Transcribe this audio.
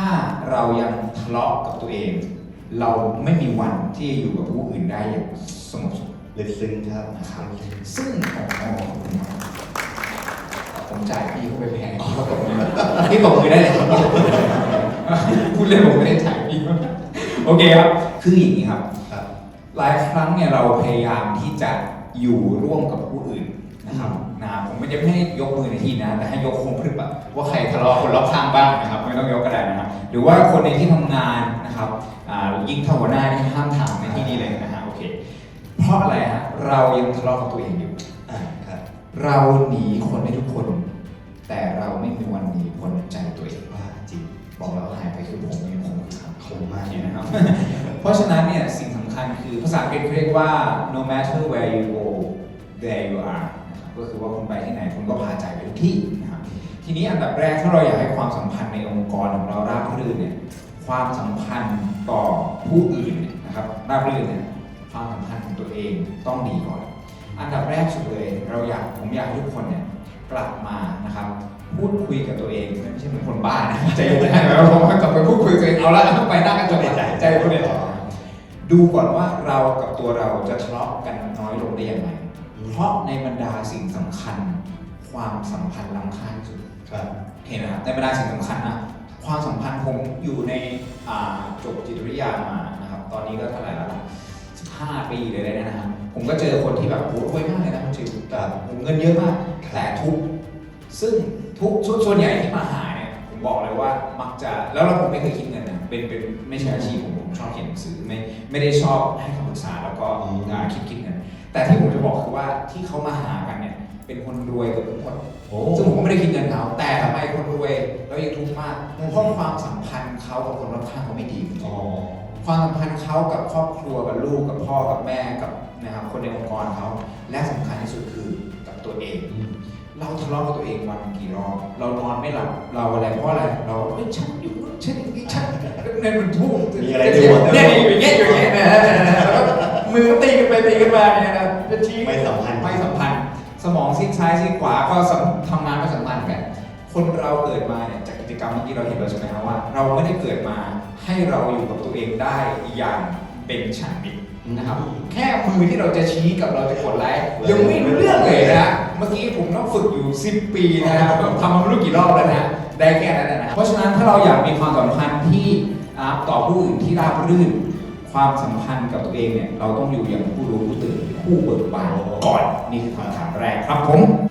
ถ้าเรายังทะเลาะกับตัวเอง เราไม่มีวันที่จะอยู่กับผู้อื่นได้อย่างสงบสุขลึกซึ้งครับนะครับซึ่งของของผมผมจ่ายพี่เขาไปแพงพี่เขาตกมือพี่ตกมือได้เลยครับพูดเล่นผมไม่ได้จ่ายพี่โอเคครับคืออย่างนี้ครับครับหลายครั้งเนี่ยเราพยายามที่จะอยู่ร่วมกับผู้อื่นนะครับนะผมไม่ได้ไม่ให้ยกมือในที่นะแต่ให้ยกคงพรึบอะว่าใครทะเลาะคนรอบข้างบ้างนะครับ ไม่ต้องยกก็ได้นะครับ หรือว่าคนในที่ทำงานนะครับอ่ายิ่งถ้าหัวหน้านี่ห้ามถามในที่นี้เลยนะฮะโอเคเพราะอะไรฮะเรายังทะเลาะกับตัวเองอยู่อ่าครับเราหนีคนได้ทุกคน แต่เราไม่มีวันหนีพ้นใจตัวเองว่าจริงบอกแล้วหายไปคือผมยังคงคือคำคมมากนี่นะครับ เพราะฉะนั้นเนี่ยสิ่งสำคัญคือภาษาอังกฤษเขาเรียกว่า no matter where you go there you are นะครับก็คือว่าคุณไปที่ไหนคุณก็พาใจไปทุกที่นะครับ ทีนี้อันดับแรกถ้าเราอยากให้ความสัมพันธ์ในองค์กรของเราราบรื่นเนี่ยความสัมพันธ์ต่อผู้อื่นเนี่ยนะครับราบรื่นเนี่ยความสัมพันธ์ของตัวเองต้องดีก่อน อันดับแรกสุดเลยเราอยากผมอยากให้ทุกคนเนี่ยกลับมานะครับพูดคุยกับตัวเองไม่ใช่เหมือนคนบ้านะใจเย็นๆนะผมกลับไปพูดคุยกับตัวเองเอาละไปนั่งกันจบใจใจพูดเลยดูก่อนว่าเรากับตัวเราจะทะเลาะกันน้อยลงได้ยังไงเพราะในบรรดาสิ่งสำคัญ ความสัมพันธ์ล้ำค่าที่สุดครับเห็นไหมครับในบรรดาสิ่งสำคัญนะความสัมพันธ์ผมอยู่ในอ่าจบจิตวิทยามานะครับตอนนี้ก็เท่าไหร่แล้วล่ะ15ปีเลยนะนะครับผมก็เจอคนที่แบบโหรวยมากเลยนะคุณจิวแต่ผมเงินเยอะมากแต่ทุกข์ซึ่งทุกส่วนส่วนใหญ่ที่มาหาเนี่ยผมบอกเลยว่ามักจะแล้วเราผมไม่เคยคิดเงินนะเป็นเป็นไม่ใช่อาชีพผมผมชอบเขียนหนังสือไม่ไม่ได้ชอบให้คำปรึกษาแล้วก็อ่าคิดคิดเงินแต่ที่ผมจะบอกคือว่าที่เขามา คนโอ้ซึ่งผมก็ไม่ได้คิดเงินเขาแต่ทำไมคนรวยแล้วยังทุกข์มากเพราะความสัมพันธ์เขากับคนรอบข้างเขาไม่ดีอ๋อความสัมพันธ์เขากับครอบครัวกับลูกกับพ่อกับแม่กับนะครับคนในองค์กรเขาและสำคัญที่สุดคือกับตัวเองอืมเราทะเลาะกับตัวเองวันกี่รอบเรานอนไม่หลับเราอะไรเพราะอะไรเราเฮ้ยฉันอยู่นู่นฉันอย่างนี้ฉันเนี่ยมันทุ่มมีอะไรเนี่ดูยหมดเนี่ยอยู่อย่างเงี้ยอยู่อย่างเงี้ยนะแล้วก็มือก็ตีกันไปตีกันมาเนี่ยนะจะชี้ไม่สัมพันธ์ไม่สัมพันธ์ สมองซีกซ้ายซีกขวาก็ทำงานไม่สัมพันธ์กันคนเราเกิดมาเนี่ยจากกิจกรรมเมื่อกี้เราเห็นแล้วใช่ไหมครับว่า เราไม่ได้เกิดมาให้เราอยู่กับตัวเองได้อย่างเป็นฉันมิตรนะครับแค่มือที่เราจะชี้กับเราจะกดไลค์ยังไม่รู้เรื่องเลยนะเมื่อกี้ผมต้องฝึกอยู่ 10 ปีนะครับทำมาไม่รู้กี่รอบแล้วนะได้แค่นั้นนะเพราะฉะนั้นถ้าเราอยากมีความสัมพันธ์ที่อ่าต่อผู้อื่นที่ราบรื่น ความสัมพันธ์กับตัวเองเนี่ยเราต้องอยู่อย่างผู้รู้ผู้ตื่นผู้เบิกบานก่อนนี่คือคำถามแรกครับผม